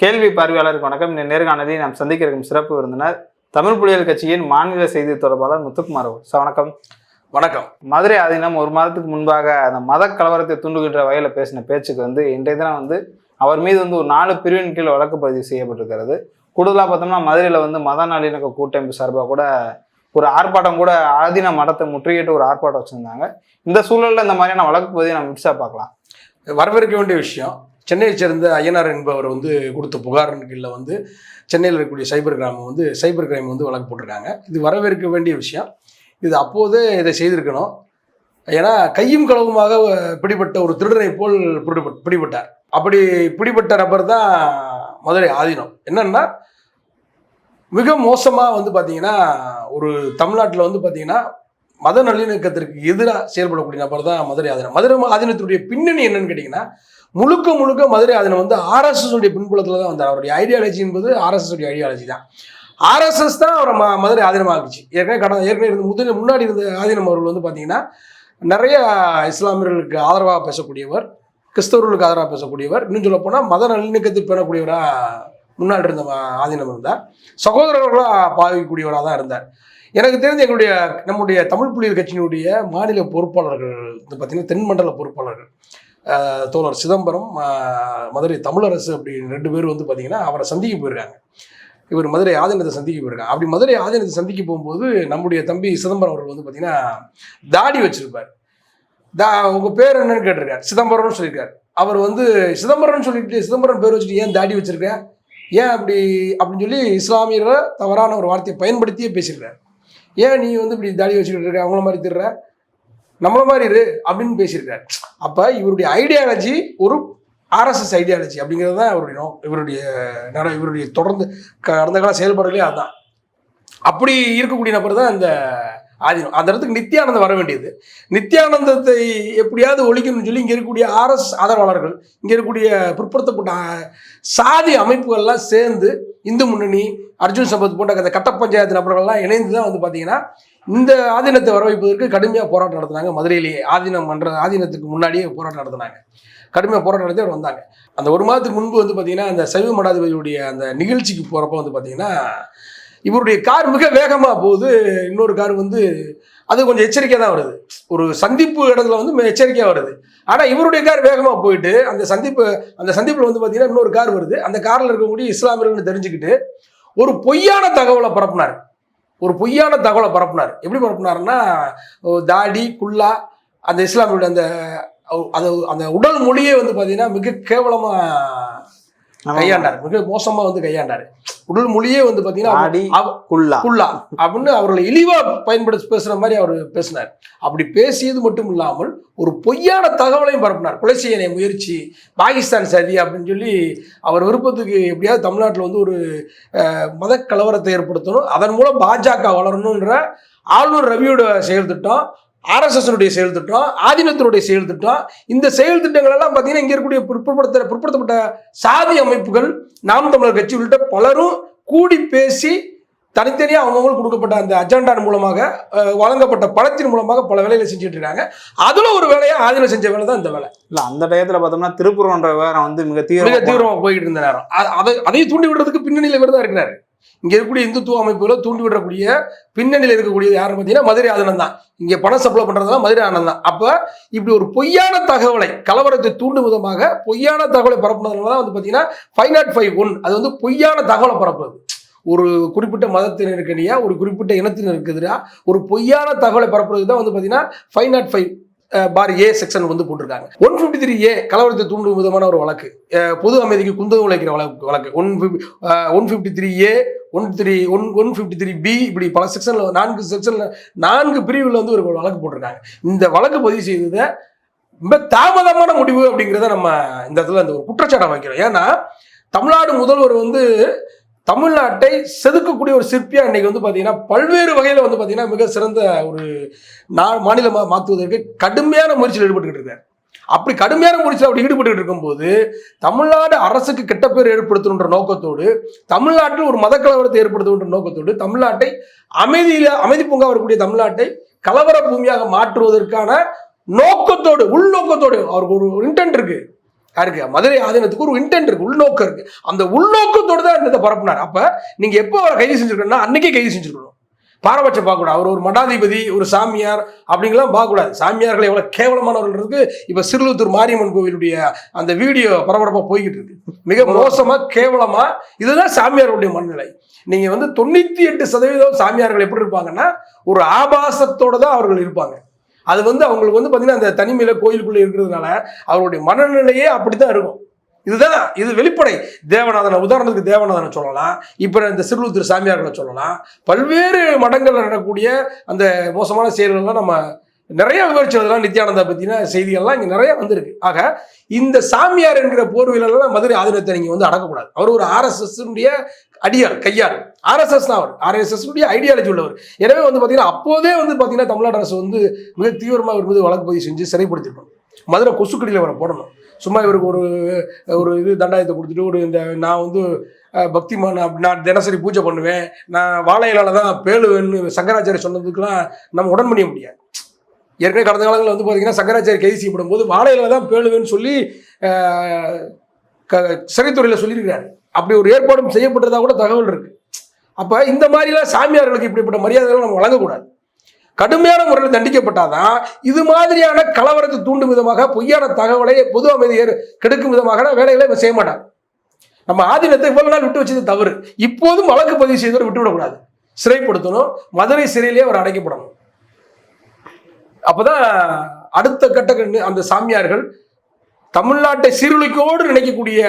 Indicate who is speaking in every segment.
Speaker 1: கேள்வி பார்வையாளருக்கு வணக்கம். இந்த நேர்காணலில் நாம் சந்திக்க இருக்கும் சிறப்பு விருந்தினர் தமிழ் புலிகள் கட்சியின் மாநில செய்தி தொடர்பாளர் முத்துக்குமார். சார் வணக்கம்.
Speaker 2: வணக்கம்.
Speaker 1: மதுரை ஆதீனம் ஒரு மாதத்துக்கு முன்பாக அந்த மத கலவரத்தை தூண்டுகின்ற வகையில் பேசின பேச்சுக்கு வந்து இன்றைய தினம் வந்து அவர் மீது வந்து ஒரு நாலு பிரிவின் கீழ் வழக்கு பதிவு செய்யப்பட்டிருக்கிறது. கூடுதலாக பார்த்தோம்னா மதுரையில் வந்து மத நல்லிணக்க கூட்டமைப்பு சார்பாக கூட ஒரு ஆர்ப்பாட்டம் கூட ஆதீன மடத்தை முற்றுகையிட்டு ஒரு ஆர்ப்பாட்டம் வச்சுருந்தாங்க. இந்த சூழலில் இந்த மாதிரியான வழக்கு பதிவு நம்ம மிக்ஸாக பார்க்கலாம்.
Speaker 2: வரவேற்க வேண்டிய விஷயம் சென்னையை சேர்ந்த ஐயனார் என்பவர் வந்து கொடுத்த புகாரின் கீழே வந்து சென்னையில் இருக்கக்கூடிய சைபர் கிராமம் வந்து சைபர் கிரைம் வந்து வழக்கு போட்டிருக்காங்க. இது வரவேற்க வேண்டிய விஷயம். இது அப்போதே இதை செய்திருக்கணும். ஏன்னா கையும் களவுமாக பிடிபட்ட ஒரு திருடனை போல் பிடிபட் பிடிபட்டார். அப்படி பிடிபட்ட நபர் தான் மதுரை ஆதீனம். என்னன்னா மிக மோசமாக வந்து பார்த்தீங்கன்னா ஒரு தமிழ்நாட்டில் வந்து பார்த்தீங்கன்னா மத நல்லிணக்கத்திற்கு எதிராக செயல்படக்கூடிய நபர் தான் மதுரை ஆதீனம். மதுரை ஆதீனத்துடைய பின்னணி என்னன்னு கேட்டிங்கன்னா முழுக்க முழுக்க மதுரை ஆதீனம் வந்து ஆர்எஸ்எஸ் உடைய பின்புலத்தில் தான் வந்தார். அவருடைய ஐடியாலஜி என்பது ஆர்எஸ்எஸ் உடைய ஐடியாலஜி தான். ஆர்எஸ்எஸ் தான் அவரை ம மதுரை ஆதீனமாக்குச்சு. ஏற்கனவே கடந்த ஏற்கனவே இருந்த முதல் முன்னாடி இருந்த ஆதீனம் அவர்கள் வந்து பார்த்தீங்கன்னா நிறைய இஸ்லாமியர்களுக்கு ஆதரவாக பேசக்கூடியவர் கிறிஸ்தவர்களுக்கு ஆதரவாக பேசக்கூடியவர் இன்னும் சொல்ல போனால் மத நல்லிணக்கத்தை பேணக்கூடியவராக முன்னாடி இருந்த ஆதீனம் இருந்தார். சகோதரர்களாக பாவிக்கக்கூடியவராக தான் இருந்தார். எனக்கு தெரிஞ்ச எங்களுடைய நம்முடைய தமிழ் புலிகள் கட்சியினுடைய மாநில பொறுப்பாளர்கள் வந்து பார்த்தீங்கன்னா தென்மண்டல பொறுப்பாளர்கள். தோழர் சிதம்பரம் மதுரை தமிழரசு அப்படின்னு ரெண்டு பேர் வந்து பார்த்தீங்கன்னா அவரை சந்திக்க போயிருக்காங்க. இவர் மதுரை ஆதீனத்தை சந்திக்க போயிருக்காங்க. அப்படி மதுரை ஆதீனத்தை சந்திக்க போகும்போது நம்முடைய தம்பி சிதம்பரம் அவர்கள் வந்து பார்த்தீங்கன்னா தாடி வச்சிருப்பார். தா உங்கள் பேர் என்னன்னு கேட்டிருக்காரு. சிதம்பரம்னு சொல்லியிருக்காரு. அவர் வந்து சிதம்பரம்னு சொல்லிட்டு சிதம்பரம் பேர் வச்சுட்டு ஏன் தாடி வச்சிருக்கேன் ஏன் அப்படி அப்படின்னு சொல்லி இஸ்லாமியரை தவறான ஒரு வார்த்தையை பயன்படுத்தியே பேசியிருக்காரு. ஏன் நீ வந்து இப்படி தாடி வச்சுக்கிட்டு இருக்க? அவங்கள மாதிரி திடுற? நம்மள மாதிரி இரு அப்படின்னு பேசியிருக்காரு. அப்போ இவருடைய ஐடியாலஜி ஒரு ஆர்எஸ்எஸ் ஐடியாலஜி அப்படிங்கிறது தான் இவருடைய நோ இவருடைய நட இவருடைய தொடர்ந்து கடந்த கால செயல்பாடுகளே அதுதான் அப்படி இருக்கக்கூடிய நபர் தான் இந்த ஆதீனம். அந்த இடத்துக்கு நித்யானந்தம் வர வேண்டியது. நித்யானந்தத்தை எப்படியாவது ஒழிக்கணும்னு சொல்லி இங்கே இருக்கக்கூடிய ஆர்எஸ் ஆதரவாளர்கள் இங்கே இருக்கக்கூடிய பிற்படுத்தப்பட்ட சாதி அமைப்புகள்லாம் சேர்ந்து இந்து முன்னணி அர்ஜுன் சம்பத் போன்ற அந்த கட்ட பஞ்சாயத்து நபர்கள்லாம் இணைந்து தான் வந்து பார்த்தீங்கன்னா இந்த ஆதீனத்தை வரவைப்பதற்கு கடுமையாக போராட்டம் நடத்தினாங்க. மதுரையிலேயே ஆதீனம் மன்ற ஆதீனத்துக்கு முன்னாடியே போராட்டம் நடத்தினாங்க. கடுமையாக போராட்டம் நடத்தி அவர் வந்தாங்க. அந்த ஒரு மாதத்துக்கு முன்பு வந்து பார்த்தீங்கன்னா அந்த சைவ மடாதிபதியுடைய அந்த நிகழ்ச்சிக்கு போகிறப்ப வந்து பார்த்தீங்கன்னா இவருடைய கார் மிக வேகமாக போகுது. இன்னொரு கார் வந்து அது கொஞ்சம் எச்சரிக்கையாக தான் வருது. ஒரு சந்திப்பு இடத்துல வந்து எச்சரிக்கையாக வருது. ஆனால் இவருடைய கார் வேகமாக போயிட்டு அந்த சந்திப்பு அந்த சந்திப்பில் வந்து பார்த்தீங்கன்னா இன்னொரு கார் வருது. அந்த காரில் இருக்கக்கூடிய இஸ்லாமியர்கள்னு தெரிஞ்சுக்கிட்டு ஒரு பொய்யான தகவலை பரப்புனார். ஒரு பொய்யான தகவலை பரப்புனார். எப்படி பரப்புனாருன்னா தாடி குல்லா அந்த இஸ்லாமியோட அந்த அது அந்த உடல் மொழியே வந்து பார்த்தீங்கன்னா மிக கேவலமாக கையாண்டார். மிக மோசமாக வந்து கையாண்டார். உடல் மொழியே வந்து
Speaker 1: குல்லா
Speaker 2: குல்லா அப்படின்னு அவர்களை இழிவா பயன்படுத்தி பேசுற மாதிரி அவர் பேசினார். அப்படி பேசியது மட்டும் இல்லாமல் ஒரு பொய்யான தகவலையும் பரப்பினார். கொலை செய்ய முயற்சி பாகிஸ்தான் சதி அப்படின்னு சொல்லி அவர் விருப்பத்துக்கு எப்படியாவது தமிழ்நாட்டில் வந்து ஒரு மத கலவரத்தை ஏற்படுத்தணும். அதன் மூலம் பாஜக வளரணுன்ற ஆளுநர் ரவியோட செயல் திட்டம் ஆர்எஸ்எஸ்னுடைய செயல் திட்டம் ஆதீனத்தினுடைய செயல் திட்டம் இந்த செயல் திட்டங்கள் எல்லாம் பார்த்தீங்கன்னா இங்கே இருக்கக்கூடிய பிற்படுத்த பிற்படுத்தப்பட்ட சாதி அமைப்புகள் நாம் தமிழர் கட்சி உள்ளிட்ட பலரும் கூடி பேசி தனித்தனியாக அவங்கவுங்களுக்கு கொடுக்கப்பட்ட அந்த அஜெண்டா மூலமாக வழங்கப்பட்ட பணத்தின் மூலமாக பல வேலைகளை செஞ்சுட்டு இருக்காங்க. அதுல ஒரு வேலையா ஆதீனம் செஞ்ச வேலை தான் இந்த வேலை.
Speaker 1: இல்ல அந்த டயத்துல பார்த்தோம்னா திருப்பூர்ன்ற விவகாரம் வந்து மிக
Speaker 2: மிக
Speaker 1: தீவிர
Speaker 2: தீவிரமாக போய்கிட்டு இருந்த நேரம். அதை அதையும் தூண்டி விடுறதுக்கு பின்னணியில் இவர் தான் இருக்கிறாரு. இங்கே இருக்கக்கூடிய இந்துத்துவ அமைப்புகளை தூண்டி விடக்கூடிய பின்னணியில் இருக்கக்கூடியது யாருன்னு பார்த்தீங்கன்னா மதுரை ஆதனம் தான். இங்கே பணம் சப்ளை பண்ணுறதுலாம் மதுரை ஆனந்த் தான். அப்போ இப்படி ஒரு பொய்யான தகவலை கலவரத்தை தூண்டும் விதமாக பொய்யான தகவலை பரப்புனதுனால தான் வந்து பார்த்தீங்கன்னா ஃபைவ் நாட் ஃபைவ் ஒன் அது வந்து பொய்யான தகவலை பரப்புறது. ஒரு குறிப்பிட்ட மதத்தினருக்கு ஒரு குறிப்பிட்ட இனத்தினருக்கு எதிராக ஒரு பொய்யான தகவலை பரப்புறது தான் வந்து பார்த்தீங்கன்னா five naught five for A section வந்து போட்டிருக்காங்க. ஒன் ஃபிஃப்டி த்ரீ ஏ கலவரத்தை தூண்டும் விதமான ஒரு வழக்கு. பொது அமைதிக்கு குந்தகம் உழைக்கிற வழக்கு வழக்கு. One one fifty three A one three one one fifty three B இப்படி பல செக்ஷனில் நான்கு செக்ஷனில் நான்கு பிரிவில் வந்து ஒரு வழக்கு போட்டிருக்காங்க. இந்த வழக்கு பதிவு செய்ததை ரொம்ப தாமதமான முடிவு அப்படிங்கிறத நம்ம இந்த இடத்துல அந்த ஒரு குற்றச்சாட்டை வைக்கிறோம். ஏன்னா தமிழ்நாடு முதல்வர் வந்து தமிழ்நாட்டை செதுக்கக்கூடிய ஒரு சிற்பியா இன்னைக்கு வந்து பார்த்தீங்கன்னா பல்வேறு வகையில் வந்து பார்த்தீங்கன்னா மிக சிறந்த ஒரு நா மாநிலமாக மாற்றுவதற்கு கடுமையான முயற்சியில் ஈடுபட்டுக்கிட்டு இருக்காரு. அப்படி கடுமையான முயற்சியில் அப்படி ஈடுபட்டு இருக்கும்போது தமிழ்நாடு அரசுக்கு கெட்ட பேர் ஏற்படுத்தணுன்ற நோக்கத்தோடு தமிழ்நாட்டில் ஒரு மதக்கலவரத்தை ஏற்படுத்தணுன்ற நோக்கத்தோடு தமிழ்நாட்டை அமைதியில அமைதி பூங்கா வரக்கூடிய தமிழ்நாட்டை கலவர பூமியாக மாற்றுவதற்கான நோக்கத்தோடு உள்நோக்கத்தோடு அவருக்கு ஒரு இன்டென்ட் இருக்கு. யாருக்கு மதுரை ஆதீனத்துக்கு ஒரு இன்டென்ட் இருக்கு உள்நோக்கம் இருக்கு. அந்த உள்நோக்கத்தோட தான் இதை பரப்புனார். அப்ப நீங்க எப்போ அவரை கைது செஞ்சிருக்கணும்னா அன்னைக்கே கைது செஞ்சிருக்கணும். பாரபட்சம் பார்க்கக்கூடாது. அவர் ஒரு மடாதிபதி ஒரு சாமியார் அப்படிங்கலாம் பார்க்கக்கூடாது. சாமியார்கள் எவ்வளவு கேவலமானவர்களுக்கு இப்ப சிறுலுத்தூர் மாரியம்மன் கோவிலுடைய அந்த வீடியோ பரபரப்பா போய்கிட்டு இருக்கு. மிக மோசமா கேவலமா இதுதான் சாமியாருடைய மனநிலை. நீங்க வந்து தொண்ணூத்தி எட்டு சதவீதம் சாமியார்கள் எப்படி இருப்பாங்கன்னா ஒரு ஆபாசத்தோட தான் அவர்கள் இருப்பாங்க. அது வந்து அவங்களுக்கு வந்து பார்த்தீங்கன்னா அந்த தனிமையில் கோயிலுக்குள்ளே இருக்கிறதுனால அவருடைய மனநிலையே அப்படித்தான் இருக்கும். இதுதான் இது வெளிப்படை. தேவநாதனை உதாரணத்துக்கு தேவநாதனை சொல்லலாம். இப்போ இந்த சிறுலுத்தூர் சாமியார்களை சொல்லலாம். பல்வேறு மடங்களில் நடக்கக்கூடிய அந்த மோசமான செயல்கள்லாம் நம்ம நிறைய விவரிச்சதெல்லாம் நித்யானந்தா பற்றின செய்திகள்லாம் இங்கே நிறைய வந்திருக்கு. ஆக இந்த சாமியார் என்கிற போர்வையிலெல்லாம் மதுரை ஆதீனத்தை நீங்கள் வந்து அடக்கக்கூடாது. அவர் ஒரு ஆர்எஸ்எஸ்னுடைய அடியார் கையார் ஆர்எஸ்எஸ் தான் அவர். ஆர்எஸ்எஸ்னுடைய ஐடியாலஜி உள்ளவர். எனவே வந்து பார்த்தீங்கன்னா அப்போதே வந்து பார்த்தீங்கன்னா தமிழ்நாடு அரசு வந்து மிக தீவிரமாக இவர் மீது வழக்கு பதிவு செஞ்சு சிறைப்படுத்திருக்கணும். மதுரை கொசுக்கடியில் அவரை போடணும். சும்மா இவருக்கு ஒரு ஒரு இது தண்டாயத்தை கொடுத்துட்டு ஒரு இந்த நான் வந்து பக்திமான் அப்படி நான் தினசரி பூஜை பண்ணுவேன். நான் வாழையிலால தான் பேளுவேன்னு சங்கராச்சாரிய சொன்னதுக்கெல்லாம் நம்ம உடன் பண்ணிய முடியாது. ஏற்கனவே கடந்த காலங்களில் வந்து பார்த்தீங்கன்னா சங்கராச்சாரிய கைது செய்யப்படும் போது வாழையில தான் பேணுவேன்னு சொல்லி க- சிறைத்துறையில் சொல்லியிருக்கிறாரு. அப்படி ஒரு ஏற்பாடும் செய்யப்பட்டதாக கூட தகவல் இருக்கு. அப்போ இந்த மாதிரிலாம் சாமியார்களுக்கு இப்படிப்பட்ட மரியாதைகள் நம்ம வழங்கக்கூடாது. கடுமையான முறையில் தண்டிக்கப்பட்டாதான் இது மாதிரியான கலவரத்தை தூண்டும் விதமாக பொய்யான தகவலை பொது அமைதியை கெடுக்கும் விதமாக வேலைகளை இவன் செய்ய மாட்டான். நம்ம ஆதீனத்தை இவ்வளவு நாள் விட்டு வச்சது தவறு. இப்போதும் வழக்கு பதிவு செய்தவர் விட்டுவிடக்கூடாது. சிறைப்படுத்தணும். மதுரை சிறையிலேயே அவர் அடைக்கப்படணும். அப்போதான் அடுத்த கட்ட அந்த சாமியார்கள் தமிழ்நாட்டை சீர்குலைக்கோடு நினைக்கக்கூடிய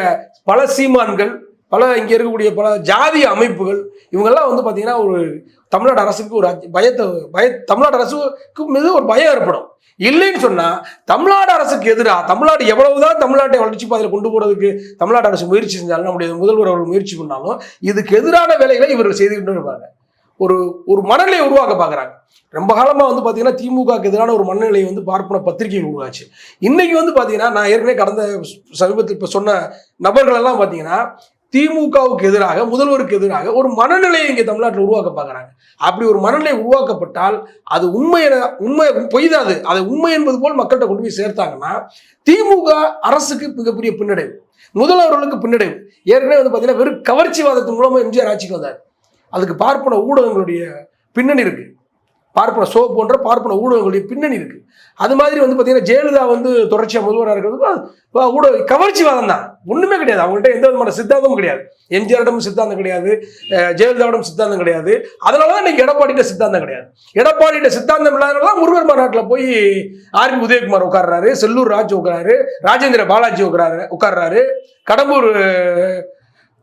Speaker 2: பல சீமான்கள் பல இங்கே இருக்கக்கூடிய பல ஜாதிய அமைப்புகள் இவங்கெல்லாம் வந்து பார்த்தீங்கன்னா ஒரு தமிழ்நாடு அரசுக்கு ஒரு பயத்தை பய தமிழ்நாடு அரசுக்கு மீது ஒரு பயம் ஏற்படும். இல்லைன்னு சொன்னா தமிழ்நாடு அரசுக்கு எதிராக தமிழ்நாடு எவ்வளவுதான் தமிழ்நாட்டை வளர்ச்சி பாதையில் கொண்டு போறதுக்கு தமிழ்நாடு அரசு முயற்சி செஞ்சாலும் நம்முடைய முதல்வர் அவர்கள் முயற்சி பண்ணாலும் இதுக்கு எதிரான வேலைகளை இவர்கள் செய்துகிட்டு இருப்பாங்க. ஒரு ஒரு மனநிலையை உருவாக்க பார்க்குறாங்க. ரொம்ப காலமாக வந்து பார்த்தீங்கன்னா திமுகக்கு எதிரான ஒரு மனநிலையை வந்து பார்ப்பன பத்திரிகைகள் உருவாச்சு. இன்னைக்கு வந்து பார்த்தீங்கன்னா நான் ஏற்கனவே கடந்த சமீபத்தில் இப்போ சொன்ன நபர்கள் எல்லாம் பார்த்தீங்கன்னா திமுகவுக்கு எதிராக முதல்வருக்கு எதிராக ஒரு மனநிலையை இங்கே தமிழ்நாட்டில் உருவாக்க பார்க்குறாங்க. அப்படி ஒரு மனநிலை உருவாக்கப்பட்டால் அது உண்மை உண்மை பொய்தாது. அதை உண்மை என்பது போல் மக்கள்கிட்ட கொண்டு போய் சேர்த்தாங்கன்னா திமுக அரசுக்கு மிகப்பெரிய பின்னடைவு முதல்வர்களுக்கு பின்னடைவு. ஏற்கனவே வந்து பார்த்தீங்கன்னா வெறும் கவர்ச்சிவாதத்தின் மூலமாக எம்ஜிஆர் ஆட்சிக்கு வந்தார். அதுக்கு பார்ப்பன ஊடகங்களுடைய பின்னணி இருக்குது பார்ப்பன சோ போன்ற பார்ப்பன ஊடகங்களுடைய பின்னணி இருக்குது அது மாதிரி வந்து பார்த்தீங்கன்னா ஜெயலலிதா வந்து தொடர்ச்சியாக முதல்வராக இருக்கிறது ஊடக கவர்ச்சிவாதம் தான். ஒன்றுமே கிடையாது. அவங்கள்ட்ட எந்த விதமான சித்தாந்தமும் கிடையாது. எம்ஜிஆரிடமும் சித்தாந்தம் கிடையாது. ஜெயலலிதாவிடம் சித்தாந்தம் கிடையாது. அதனால தான் இன்னைக்கு எடப்பாடிகிட்ட சித்தாந்தம் கிடையாது. எடப்பாடிகிட்ட சித்தாந்தம் இல்லாதனால முருகர் மாநாட்டில் போய் ஆர்பி உதயகுமார் உட்கார்றாரு செல்லூர் ராஜ் உட்காராரு ராஜேந்திர பாலாஜி உட்காராரு உட்கார்றாரு. கடம்பூர்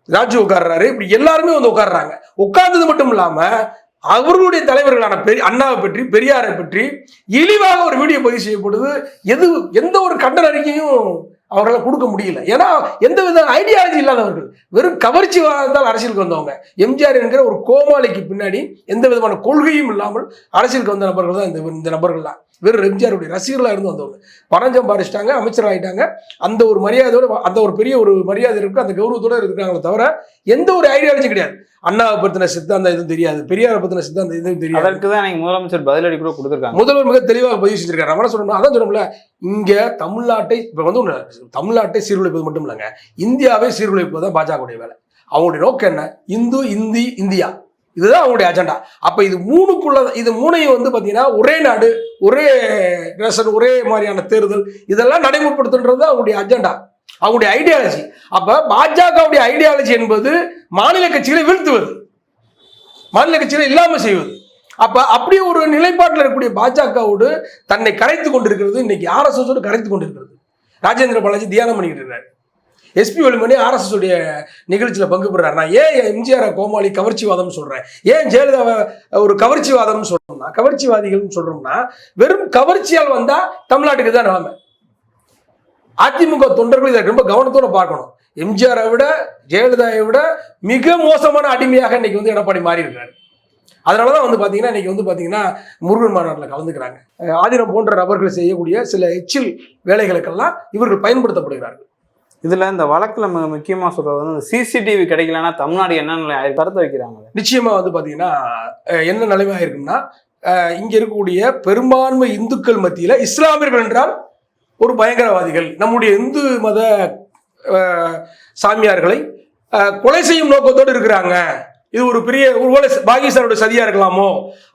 Speaker 2: ராஜு உட்கார்றாரு. இப்படி எல்லாருமே வந்து உட்கார்றாங்க. உட்கார்ந்தது மட்டும் இல்லாம அவர்களுடைய தலைவர்களான பெரிய அண்ணாவை பற்றி பெரியாரை பற்றி இழிவாக ஒரு வீடியோ பதிவு செய்யப்படுது. எது எந்த ஒரு கண்டன அறிக்கையும் அவர்களால் கொடுக்க முடியல. ஏன்னா எந்த வித ஐடியாலஜி இல்லாதவர்கள். வெறும் கவர்ச்சிவாதத்தால் அரசியலுக்கு வந்தவங்க. எம்ஜிஆர் என்கிற ஒரு கோமாளிக்கு பின்னாடி எந்த விதமான கொள்கையும் இல்லாமல் அரசியலுக்கு வந்த நபர்கள் தான் இந்த இந்த நபர்கள்லாம். வெறும் எம்ஜிஆருடைய ரசிகர்களாக இருந்து வந்தவங்க. பணம் சம்பாதிச்சிட்டாங்க அமைச்சர் ஆகிட்டாங்க அந்த ஒரு மரியாதையோட அந்த ஒரு பெரிய ஒரு மரியாதை இருக்கு அந்த கௌரவத்தோட இருக்கிறாங்களே தவிர எந்த ஒரு ஐடியாலஜி கிடையாது. அண்ணாவை பத்தின சித்தாந்தம் எதுவும் தெரியாது. பெரியாரை பத்தின சித்தாந்தம் எதுவும் தெரியாது.
Speaker 1: அதற்கு தான் இன்னைக்கு முதலமைச்சர் பதிலடி கூட கொடுத்துருக்காங்க.
Speaker 2: முதல்வர் மிக தெளிவாக பதிவு செஞ்சிருக்காரு. நம்ம சொல்லணும் அதான் சொல்லணும்ல. இங்க தமிழ்நாட்டை இப்ப வந்து தமிழ்நாட்டை சீர்குலைப்பது மட்டும் இல்லைங்க. இந்தியாவை சீர்குலைப்பது தான் பாஜகவுடைய வேலை. அவங்களுடைய நோக்கம் என்ன? இந்து இந்தி இந்தியா. இதுதான் அவங்களுடைய அஜெண்டா. அப்ப இது மூணுக்குள்ள இது மூணையும் வந்து பாத்தீங்கன்னா ஒரே நாடு ஒரே ரேஷன் ஒரே மாதிரியான தேர்தல் இதெல்லாம் நடைமுறைப்படுத்துன்றது தான் அவங்களுடைய அஜெண்டா. அவங்களுடைய ஐடியாலஜி அப்ப பாஜகவுடைய ஐடியாலஜி என்பது மாநில கட்சிகளை வீழ்த்துவது. மாநில கட்சிகளை இல்லாம செய்வது. அப்ப அப்படி ஒரு நிலைப்பாட்டில் இருக்கக்கூடிய பாஜகவோடு தன்னை கரைத்து கொண்டிருக்கிறது இன்னைக்கு ஆர்எஸ்எஸோடு கரைத்து கொண்டிருக்கிறது. ராஜேந்திர பாலாஜி தியானம் பண்ணிக்கிட்டு இருக்காரு. எஸ்பி வேலுமணி ஆர்எஸ்எஸ் உடைய நிகழ்ச்சியில் பங்கு பெறாரு. நான் ஏன் எம்ஜிஆர் கோமாளி கவர்ச்சிவாதம் சொல்றேன்? ஏன் ஜெயலலிதாவை ஒரு கவர்ச்சிவாதம் சொல்றோம்னா கவர்ச்சிவாதிகள்னு சொல்றோம்னா வெறும் கவர்ச்சியால் வந்தா தமிழ்நாட்டுக்கு தான் நிலைமை. அதிமுக தொண்டர்கள் இதை ரொம்ப கவனத்தோட பார்க்கணும். எம்ஜிஆரை விட ஜெயலலிதாவை விட மிக மோசமான அடிமையாக இன்னைக்கு வந்து எடப்பாடி மாறி இருக்காரு அதனால தான் வந்து பார்த்தீங்கன்னா இன்னைக்கு வந்து பார்த்தீங்கன்னா முருகன் மாநாட்டில் கலந்துக்கிறாங்க. ஆதினம் போன்ற நபர்கள் செய்யக்கூடிய சில எச்சில் வேலைகளுக்கெல்லாம் இவர்கள் பயன்படுத்தப்படுகிறார்கள்.
Speaker 1: இதுல இந்த வழக்குல மிக முக்கியமா சொல்றது வந்து சிசிடிவி கிடைக்கலன்னா தமிழ்நாடு என்ன கருத்து வைக்கிறாங்க
Speaker 2: நிச்சயமா வந்து பார்த்தீங்கன்னா என்ன நிலைமை இருக்கும்னா அஹ் இங்க இருக்கக்கூடிய பெரும்பான்மை இந்துக்கள் மத்தியில இஸ்லாமியர்கள் என்றால் ஒரு பயங்கரவாதிகள் நம்முடைய இந்து மத சாமியார்களை கொலை செய்யும் நோக்கத்தோடு இருக்கிறாங்க. இது ஒரு பெரிய ஒருவேளை பாகிஸ்தானுடைய சதியா இருக்கலாமோ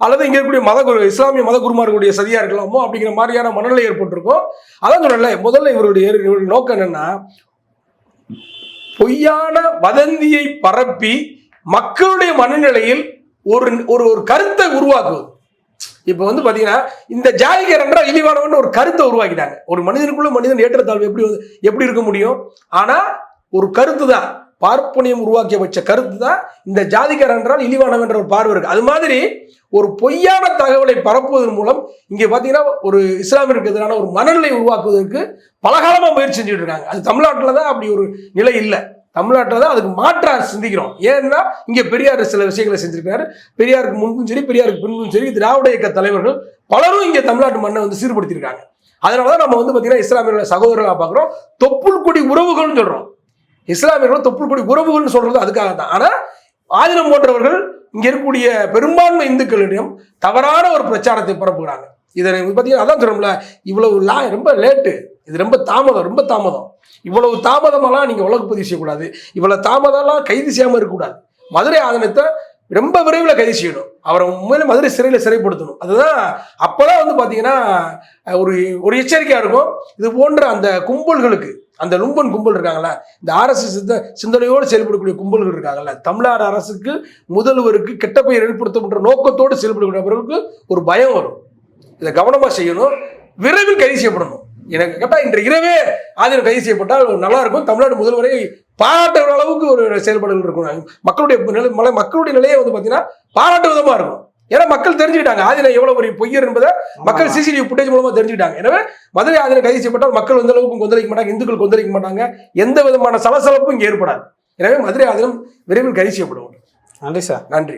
Speaker 2: அல்லது இங்கே இருக்கக்கூடிய மத குரு இஸ்லாமிய மத குருமார்களுடைய சதியா இருக்கலாமோ அப்படிங்கிற மாதிரியான மனநிலை ஏற்பட்டிருக்கும். அதான் சொல்றேன்ல முதல்ல இவருடைய இவருடைய நோக்கம் என்னன்னா பொய்யான வதந்தியை பரப்பி மக்களுடைய மனநிலையில் ஒரு ஒரு ஒரு கருத்தை உருவாக்குவது. இப்போ வந்து பார்த்தீங்கன்னா இந்த ஜாதிகர் என்றால் இழிவானவன் ஒரு கருத்தை உருவாக்கிட்டாங்க. ஒரு மனிதனுக்குள்ள மனிதன் ஏற்றத்தாழ்வு எப்படி வந்து எப்படி இருக்க முடியும்? ஆனால் ஒரு கருத்து தான். பார்ப்பனியம் உருவாக்கிய வச்ச கருத்து தான். இந்த ஜாதிகர் என்றால் இழிவானவன் என்ற ஒரு பார்வை இருக்கு. அது மாதிரி ஒரு பொய்யான தகவலை பரப்புவதன் மூலம் இங்கே பார்த்தீங்கன்னா ஒரு இஸ்லாமிற்கு எதிரான ஒரு மனநிலை உருவாக்குவதற்கு பலகாலமாக முயற்சி செஞ்சுட்டு இருக்காங்க. அது தமிழ்நாட்டில் தான் அப்படி ஒரு நிலை இல்லை. தமிழ்நாட்டில் தான் அதுக்கு மாற்றாக சிந்திக்கிறோம். ஏன்னா இங்கே பெரியார் சில விஷயங்களை செஞ்சிருக்காரு. பெரியாருக்கு முன்பும் சரி பெரியாருக்கு பின்பும் சரி திராவிட இயக்க தலைவர்கள் பலரும் இங்கே தமிழ்நாட்டு மண்ணை வந்து சீர்படுத்தியிருக்காங்க. அதனால தான் நம்ம வந்து பார்த்தீங்கன்னா இஸ்லாமியர்களை சகோதரர்களாக பார்க்குறோம். தொப்புள் கொடி உறவுகள்னு சொல்கிறோம் இஸ்லாமியர்களும் தொப்புள் கொடி உறவுகள்னு சொல்கிறது அதுக்காக தான் ஆனால் ஆதினம் போன்றவர்கள் இங்கே இருக்கக்கூடிய பெரும்பான்மை இந்துக்களிடம் தவறான ஒரு பிரச்சாரத்தை பரப்புகிறாங்க. இதை பார்த்தீங்கன்னா அதான் சொல்றோம்ல இவ்வளவு லா ரொம்ப லேட்டு. இது ரொம்ப தாமதம் ரொம்ப தாமதம். இவ்வளவு தாமதமெல்லாம் நீங்கள் உலக பதிவு செய்யக்கூடாது. இவ்வளவு தாமதம்லாம் கைது செய்யாமல் இருக்கக்கூடாது. மதுரை ஆதனத்தை ரொம்ப விரைவில் கைது செய்யணும். அவரை உண்மையில மதுரை சிறையில் சிறைப்படுத்தணும். அதுதான் அப்போதான் வந்து பார்த்தீங்கன்னா ஒரு ஒரு எச்சரிக்கையாக இருக்கும். இது போன்ற அந்த கும்பல்களுக்கு அந்த லும்பன் கும்பல் இருக்காங்களா இந்த அரசு சிந்த சிந்தனையோடு செயல்படக்கூடிய கும்பல்கள் இருக்காங்கல்ல தமிழ்நாடு அரசுக்கு முதல்வருக்கு கெட்ட பெயர் ஏற்படுத்தப்படுற நோக்கத்தோடு செயல்படக்கூடியவர்களுக்கு ஒரு பயம் வரும். இதை கவனமாக செய்யணும். விரைவில் கைது செய்யப்படணும். எனக்கு கேட்டால் இன்று இரவே ஆதீனம் கைது செய்யப்பட்டால் நல்லா இருக்கும் தமிழ்நாடு முதல்வரை பாராட்டுகிற அளவுக்கு ஒரு செயல்பாடுகள் இருக்கும். மக்களுடைய நிலை மலை மக்களுடைய நிலையை வந்து பார்த்தீங்கன்னா பாராட்டு விதமாக இருக்கும். ஏன்னா மக்கள் தெரிஞ்சுக்கிட்டாங்க. ஆதீனம் எவ்வளவு ஒரு பொய்யர் என்பதை மக்கள் சிசிடிவி ஃபுட்டேஜ் மூலமா தெரிஞ்சுக்கிட்டாங்க. எனவே மதுரை ஆதீனம் கைது செய்யப்பட்டால் மக்கள் எந்த அளவுக்கு கொந்தளிக்க மாட்டாங்க? இந்துக்கள் கொந்தளிக்க மாட்டாங்க. எந்த விதமான சலசலப்பும் இங்கே ஏற்படாது. எனவே மதுரை ஆதீனம் விரைவில் கைது செய்யப்படும்.
Speaker 1: நன்றி சார்.
Speaker 2: நன்றி.